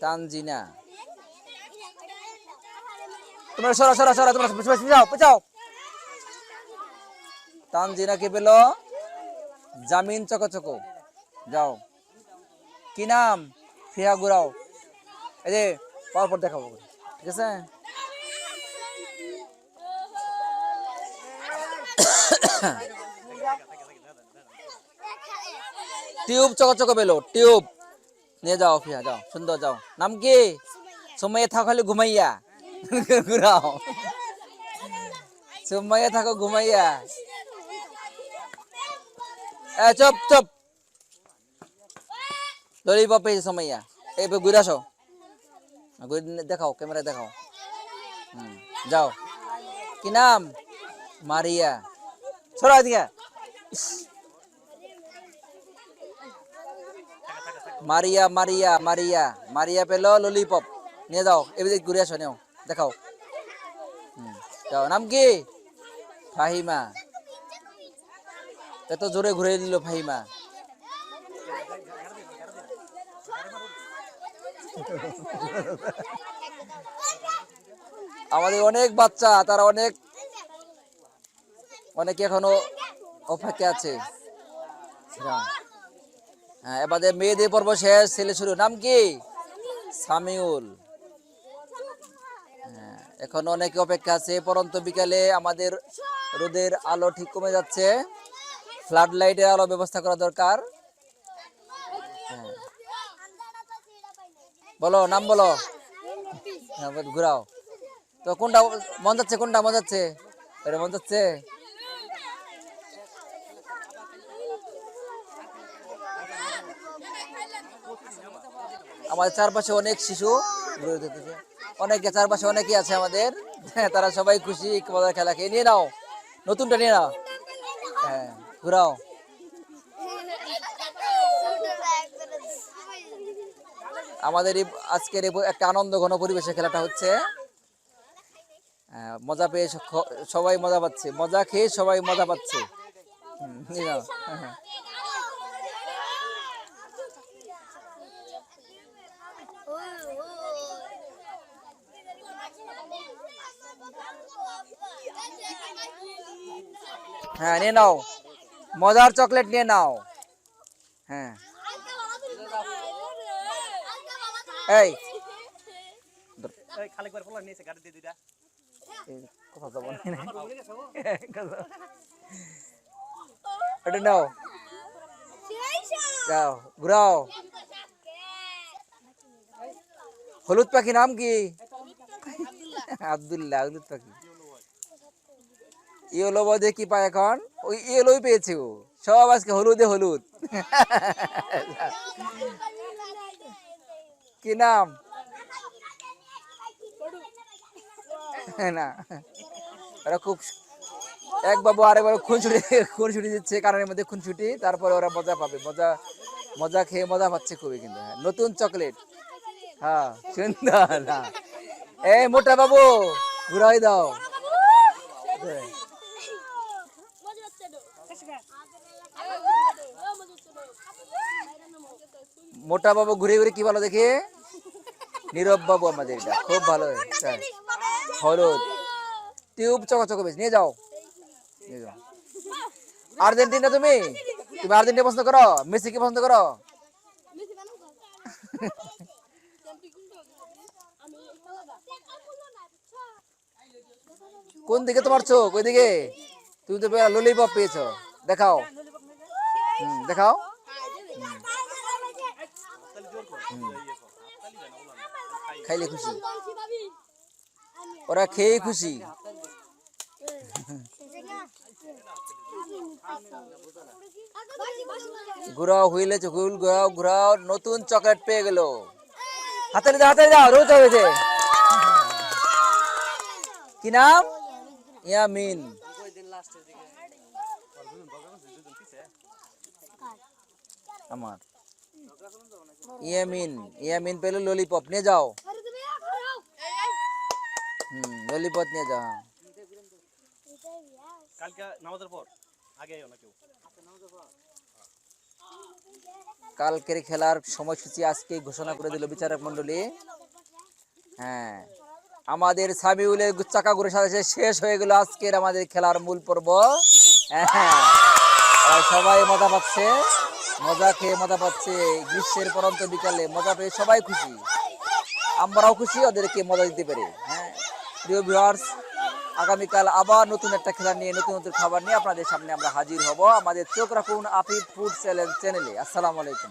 তানজিনা। তোমরা সরা সরা সরা, তোমরা যাও যাও তানজিনা কে পেল? জামিন চকচকো। যাও। কি নাম? ফিহা ঘুরাও। এই যে পর পর দেখাবো। ঠিক আছে? টিউব চকচক পেল, টিউব। নিয়ে যাও ফিয়া, যাও। সুন্দর, যাও। নাম কি? সময়ে থাকো খালি ঘুমাইয়া। ঘুরাও। সময়ে থাকো ঘুমাইয়া। এ, চুপ চুপ। ললিপপ পেয়েছে সময়া এই ঘুরে আসো। ঘুরে দেখাও ক্যামেরা দেখাও। যাও। কি নাম? মারিয়া। সরা দিকে মারিয়া মারিয়া মারিয়া মারিয়া পেল ললিপপ নিয়ে যাও এবার ঘুরে আসো, নেও, দেখাও। যাও, নাম কি? ফাহিমা। এত জোরে ঘুরে দিল ফাহিমা। আমাদের অনেক বাচ্চা, তারা অনেক, অনেকে এখনও অপেক্ষা আছে। এবারে মেয়েদের পর্ব শেষ ছেলে শুরু। নাম কি? সামিউল। এখন অনেকে অপেক্ষা আছে পরন্ত বিকালে আমাদের রোদের আলো ঠিক কমে যাচ্ছে। ফ্লাড লাইটের আলো ব্যবস্থা করা দরকার। হ্যাঁ। বলো নাম বলো। হ্যাঁ, ঘুরাও। তো কোনটা মন যাচ্ছে কোনটা মন যাচ্ছে? মন যাচ্ছে? আমাদের চারপাশে অনেক শিশু অনেকে চারপাশে অনেকেই আছে আমাদের। হ্যাঁ, তারা সবাই খুশি মজার খেলাকে নিয়ে নাও। নতুনটা নিয়ে নাও। হ্যাঁ ঘুরাও। আমাদের এই আজকের একটা আনন্দ ঘন পরিবেশে খেলাটা হচ্ছে। হ্যাঁ, মজা পেয়ে সবাই মজা পাচ্ছে। মজা খেয়ে সবাই মজা পাচ্ছে। হ্যাঁ, হ্যাঁ নিয়ে নাও মজার চকলেট নিয়ে নাও হ্যাঁ এই খালি করে ফেলা নিয়েছে গাড়ি দিয়ে দুইটা এই কথা তো বলে নাই। কথা- এটা নাও যাও ঘুরাও হলুদ পাখি নাম কি আব্দুল্লাহ হলুদ পাখি ইয়েলো বদে কি পায় এখন? ওই ইয়েলোই পেয়েছে ও। সব আজকে হলুদে হলুদ। কি নাম? না। ওরা খুব এক বাবু আরেকবার খুনছুটি খুনছুটি দিচ্ছে কারণের মধ্যে খুনছুটি তারপরে ওরা মজা পাবে। মজা মজা খেয়ে মজা পাচ্ছে খুবই কিন্তু। হ্যাঁ, নতুন চকলেট। হ্যাঁ সুন্দর। এই মোটা বাবু ঘুরাই দাও। মোটা বাবু ঘুরে ঘুরে কি ভালো দেখে? নীরব বাবু আমাদের এটা। খুব ভালো। হলুদ। টিউব চকচক বেশ। নিয়ে যাও। নিয়ে যাও। আর্জেন্টিনা তুমি? তুমি আর্জেন্টিনা পছন্দ করো? মেসি কি পছন্দ করো? কোন দিকে তোমার চোখ? ওই দিকে? তুমি তো ললিপপ পেয়েছ। দেখাও। হুম দেখাও। খাইলে খুশি। ওরা খেয়ে খুশি। ঘুরাও হুইলে হুইল ঘুরাও ঘুরাও নতুন চকলেট পেয়ে গেল। হাতে দাও হাতে দাও রোজ হয়েছে কি নাম? ইয়ামিন। আমার। ইয়ামিন ইয়ামিন পেল ললিপপ নিয়ে যাও। হুম ললিপপ নিয়ে যাও। হ্যাঁ। কালকে নামাজের পর আগে আইও না কেউ। কালকের খেলার সময়সূচি আজকে ঘোষণা করে দিল বিচারক মন্ডলী হ্যাঁ আমাদের সামিউলের চাকা ঘুরে সাথে শেষ হয়ে গেল আজকের আমাদের খেলার মূল পর্ব। হ্যাঁ সবাই মজা পাচ্ছে মজা খেয়ে মজা পাচ্ছে গ্রীষ্মের পরন্ত বিকালে মজা পেয়ে সবাই খুশি। আমরাও খুশি ওদেরকে মজা দিতে পারি। হ্যাঁ প্রিয় ভিউয়ার্স আগামীকাল আবার নতুন একটা খেলা নিয়ে, নতুন নতুন খাবার নিয়ে আপনাদের সামনে আমরা হাজির হব আমাদের চোখ রাখুন আফিফ ফুড চ্যানেলে আসসালামু আলাইকুম।